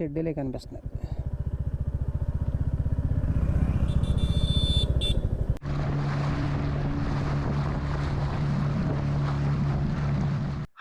చెడ్డీలే కనిపిస్తున్నాయి.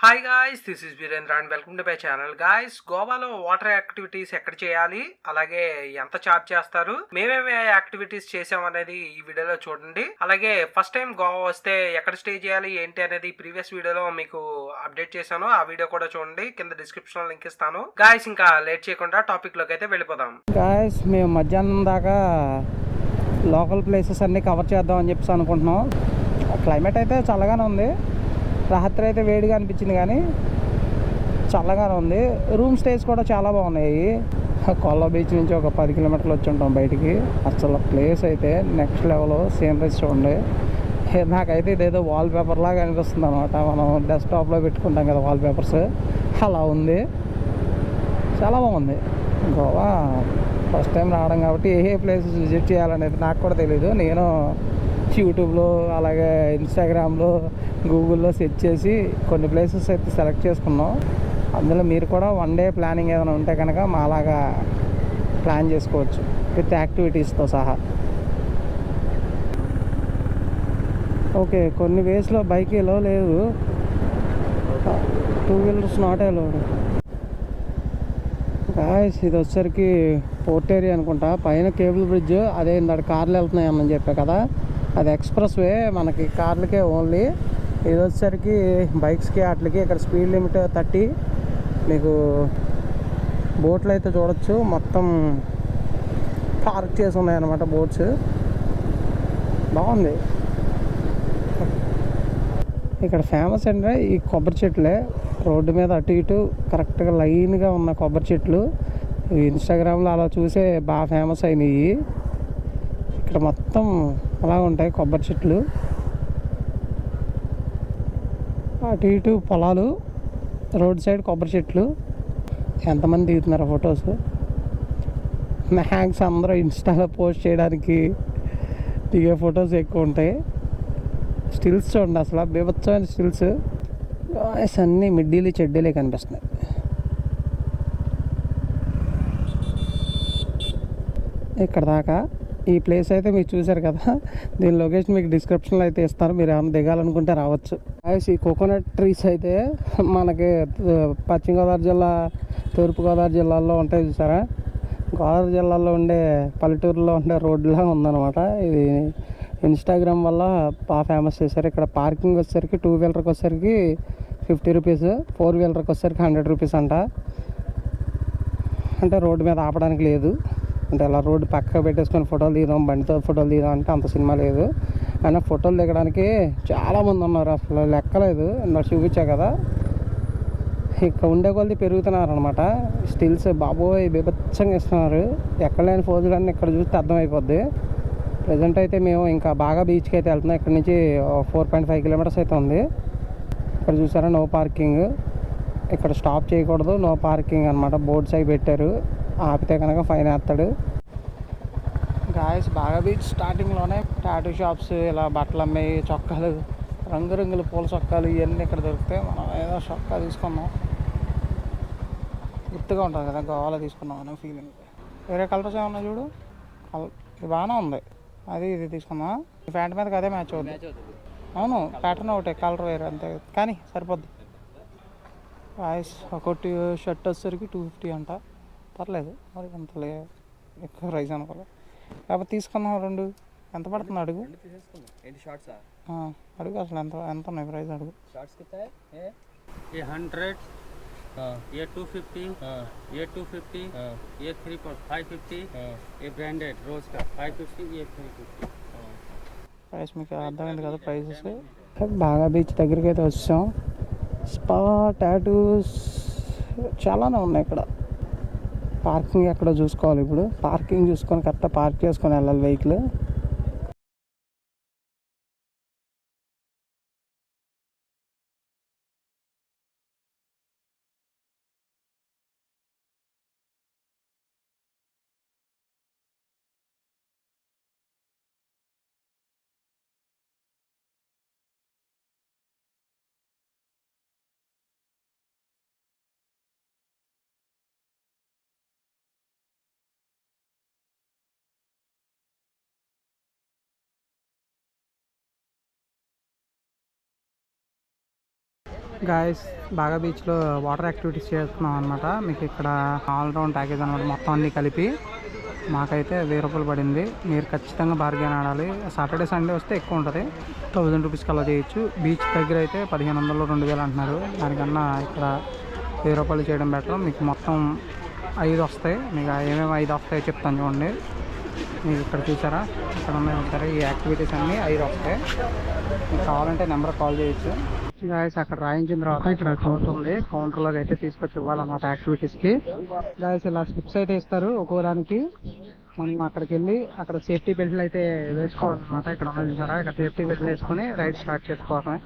Hi guys this is Veerendra and welcome to my channel guys గోవాలో water activities ఎక్కడ చేయాలి? అలాగే ఎంత చార్జ్ చేస్తారు? మేమేమే యాక్టివిటీస్ చేసాం అనేది ఈ వీడియోలో చూడండి. అలాగే ఫస్ట్ టైం గోవా వస్తే ఎక్కడ స్టే చేయాలి? ఏంటి అనేది ప్రీవియస్ వీడియోలో మీకు అప్డేట్ చేశాను. ఆ వీడియో కూడా చూడండి. కింద డిస్క్రిప్షన్ లింక్ ఇస్తాను. గాయస్ ఇంకా లేట్ చేయకుండా టాపిక్లోకి అయితే వెళ్ళిపోదాం. గాయస్ మేము మధ్యాహ్నం దాకా లోకల్ ప్లేసెస్ అన్ని కవర్ చేద్దాం అని చెప్పేసి అనుకుంటున్నాం. క్లైమేట్ అయితే చల్లగానే ఉంది. రాత్రి అయితే వేడిగా అనిపించింది కానీ చల్లగానే ఉంది. రూమ్ స్టేస్ కూడా చాలా బాగున్నాయి. కొల్ల బీచ్ నుంచి ఒక పది కిలోమీటర్లు వచ్చి ఉంటాం బయటికి. అసలు ప్లేస్ అయితే నెక్స్ట్ లెవెల్ సీనరీస్ చూడండి. నాకైతే ఇదేదో వాల్ పేపర్ లాగా అనిపిస్తుంది అనమాట మనం డెస్క్టాప్లో పెట్టుకుంటాం కదా వాల్ పేపర్స్. అలా ఉంది. చాలా బాగుంది. గోవా ఫస్ట్ టైం రావడం కాబట్టి ఏ ఏ ప్లేసెస్ విజిట్ చేయాలనేది నాకు కూడా తెలియదు నేను యూట్యూబ్లో అలాగే ఇన్స్టాగ్రామ్లో గూగుల్లో సెర్చ్ చేసి కొన్ని ప్లేసెస్ అయితే సెలెక్ట్ చేసుకున్నాం. అందులో మీరు కూడా వన్ డే ప్లానింగ్ ఏదైనా ఉంటే కనుక మాలాగా ప్లాన్ చేసుకోవచ్చు విత్ యాక్టివిటీస్తో సహా. ఓకే కొన్ని వేస్లో బైక్ ఎలా లేదు. Two wheelers not allowed. Guys ఇది వచ్చేసరికి పోర్ట్ ఏరియా అనుకుంటా. పైన కేబుల్ బ్రిడ్జ్ అదే ఇందాక కార్లు వెళ్తున్నాయని చెప్పా కదా. అది ఎక్స్ప్రెస్ వే మనకి కార్లకే ఓన్లీ. ఇది వచ్చేసరికి బైక్స్కి వాటికి ఇక్కడ స్పీడ్ లిమిట్ థర్టీ. మీకు బోట్లు అయితే చూడొచ్చు. మొత్తం పార్క్ చేసి ఉన్నాయన్నమాట బోట్స్. బాగుంది. ఇక్కడ ఫేమస్ అంటే ఈ కొబ్బరి చెట్లే. రోడ్డు మీద అటు ఇటు కరెక్ట్గా లైన్గా ఉన్న కొబ్బరి చెట్లు. ఇన్స్టాగ్రామ్లో అలా చూసే బాగా ఫేమస్ అయినాయి ఇక్కడ మొత్తం అలా ఉంటాయి కొబ్బరి చెట్లు. అటు ఇటు పొలాలు రోడ్ సైడ్ కొబ్బరి చెట్లు. ఎంతమంది దిగుతున్నారు ఫొటోస్? హ్యాంగ్స్ అందరూ ఇన్స్టాలో పోస్ట్ చేయడానికి దిగే ఫొటోస్ ఎక్కువ ఉంటాయి. స్టిల్స్ చూడండి అసలు బీభత్సమైన స్టిల్స్. వాయిస్ అన్నీ మిడ్డీలు చెడ్డీలే కనిపిస్తున్నాయి. ఇక్కడ దాకా ఈ ప్లేస్ అయితే మీరు చూసారు కదా. దీని లొకేషన్ మీకు డిస్క్రిప్షన్లో అయితే ఇస్తారు మీరు ఏమైనా దిగాలనుకుంటే రావచ్చు. వాయిస్ ఈ కోకోనట్ ట్రీస్ అయితే మనకి పశ్చిమ గోదావరి జిల్లా తూర్పుగోదావరి జిల్లాల్లో ఉంటాయి చూసారా? గోదావరి జిల్లాలో ఉండే పల్లెటూరులో ఉండే రోడ్లా ఉందన్నమాట. ఇది ఇన్స్టాగ్రామ్ వల్ల బాగా ఫేమస్ చేశారు. ఇక్కడ పార్కింగ్ వచ్చేసరికి టూ వీలర్కి వచ్చేసరికి ఫిఫ్టీ రూపీస్ ఫోర్ వీలర్కి వచ్చేసరికి హండ్రెడ్ రూపీస్ అంట. అంటే రోడ్డు మీద ఆపడానికి లేదు. అంటే అలా రోడ్డు పక్కకు పెట్టేసుకొని ఫోటోలు తీద్దాం బండితో ఫోటోలు తీద్దాం అంటే అంత సినిమా లేదు. అయినా ఫోటోలు దిగడానికి చాలామంది ఉన్నారు. అసలు లెక్కలేదు. నాకు చూపించా కదా. ఇక్కడ ఉండే కొలది పెరుగుతున్నారు అనమాట స్టిల్స్ బాబోయ్ బీభత్సంగా ఇస్తున్నారు. ఎక్కడ లేని ఫోజులన్నీ ఇక్కడ చూస్తే అర్థమైపోద్ది. ప్రజెంట్ అయితే మేము ఇంకా బాగా బీచ్కి అయితే వెళ్తున్నాం. ఇక్కడ నుంచి ఫోర్ పాయింట్ ఫైవ్ కిలోమీటర్స్ అయితే ఉంది. ఇక్కడ చూసారా? No parking. ఇక్కడ స్టాప్ చేయకూడదు. నో పార్కింగ్ అనమాట బోర్డ్స్ అవి పెట్టారు. ఆపితే కనుక ఫైన్ వేస్తాడు. గాయస్ బాగా బీచ్ స్టార్టింగ్లోనే టాటూ షాప్స్ ఇలా బట్టలు అమ్మాయి చొక్కాలు రంగురంగుల పూల చొక్కాలు ఇవన్నీ ఇక్కడ దొరుకుతాయి మనం ఏదో చొక్కా తీసుకున్నాం గుర్తుగా ఉంటుంది కదా గోవాలో తీసుకున్నాం అనే ఫీలింగ్ వేరే కలర్స్ ఏమన్నా చూడు? ఇది బాగానే ఉంది. అది ఇది తీసుకుందాం. ఈ ప్యాంట్ మీదకి అదే మ్యాచ్ అవుతుంది అవును ప్యాటర్న్ ఒకటే కలర్ వేరే అంతే. కానీ సరిపోద్ది. వాయిస్ ఒకటి షర్ట్ వచ్చేసరికి టూ ఫిఫ్టీ అంట. పర్లేదు. మరి అంతలే ఎక్కువ ప్రైస్ అనుకోలే. కాకపోతే తీసుకున్నాం రెండు. ఎంత పడుతుంది అడుగు? అడుగు అసలు ఎంత ఎంత ఉన్నాయి ప్రైస్ అడుగు. ఏ? హండ్రెడ్ ఏ టూ ఫిఫ్టీ ఏ టూ ఫిఫ్టీ ఏ త్రీ ఫైవ్ ఫిఫ్టీ ఏ బ్రాండెడ్ రోజ్ ఫైవ్ ఫిఫ్టీ ఏ త్రీ ఫిఫ్టీ. ప్రైస్ మీకు అర్థమైంది కదా ప్రైసెస్? బాగా బీచ్ దగ్గరికి అయితే వచ్చాం. స్పా టాటూస్ చాలానే ఉన్నాయి ఇక్కడ. పార్కింగ్ ఎక్కడ చూసుకోవాలి ఇప్పుడు? పార్కింగ్ చూసుకొని కరెక్ట్గా పార్క్ చేసుకొని వెళ్ళాలి వెహికల్. గాయస్ బాగా బీచ్లో వాటర్ యాక్టివిటీస్ చేస్తున్నాం అనమాట మీకు ఇక్కడ ఆల్ రౌండ్ ప్యాకేజ్ అనమాట మొత్తం అన్ని కలిపి మాకైతే వెయ్యి రూపాయలు పడింది. మీరు ఖచ్చితంగా బార్గెన్ ఆడాలి. సాటర్డే సండే వస్తే ఎక్కువ ఉంటుంది. థౌజండ్ రూపీస్కి అలా చేయొచ్చు. బీచ్ దగ్గర అయితే పదిహేను వందలు రెండు వేలు అంటున్నారు. దానికన్నా ఇక్కడ వెయ్యి రూపాయలు చేయడం బెటర్ మీకు మొత్తం ఐదు వస్తాయి. మీకు ఏమేమి ఐదు వస్తాయో చెప్తాను చూడండి. మీకు ఇక్కడ చూసారా? ఇక్కడ ఉన్నాయి ఉంటారు ఈ యాక్టివిటీస్ అన్నీ ఐదు వస్తాయి. మీకు కావాలంటే నెంబర్ కాల్ చేయొచ్చు. గాయస్ అక్కడ రాయించిన తర్వాత ఇక్కడ కౌంటర్ ఉంది కౌంటర్లోకి అయితే తీసుకొచ్చి ఇవ్వాలన్నమాట యాక్టివిటీస్కి. గాయస్ ఇలా స్లిప్స్ అయితే ఇస్తారు ఒక్కోదానికి. మనం అక్కడికి వెళ్ళి అక్కడ సేఫ్టీ బెల్ట్లు అయితే వేసుకోవాలన్నమాట. ఇక్కడ ఉన్నది చూసారా? ఇక్కడ సేఫ్టీ బెల్ట్ వేసుకొని రైడ్ స్టార్ట్ చేసుకోవడమే.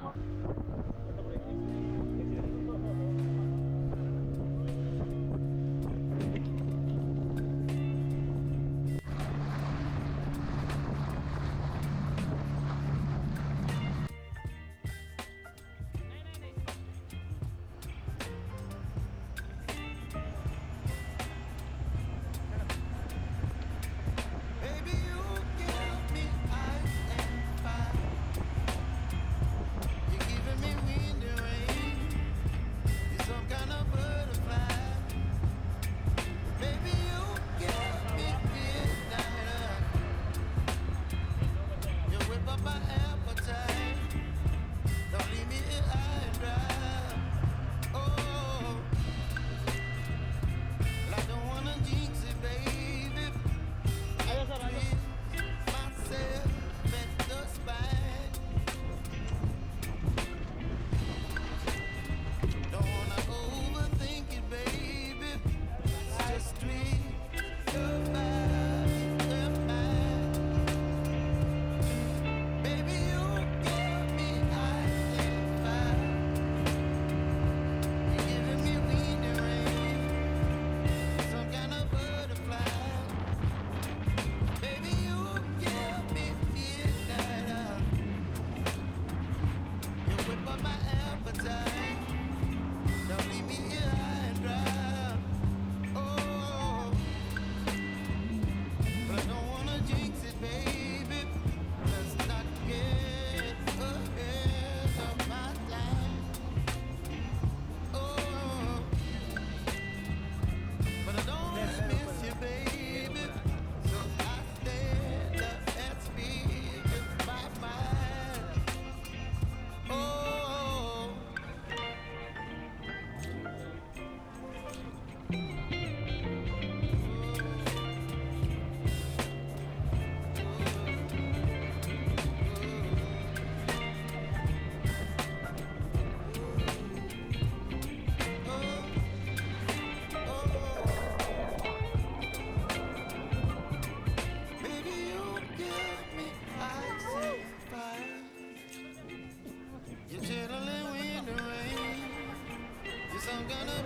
gonna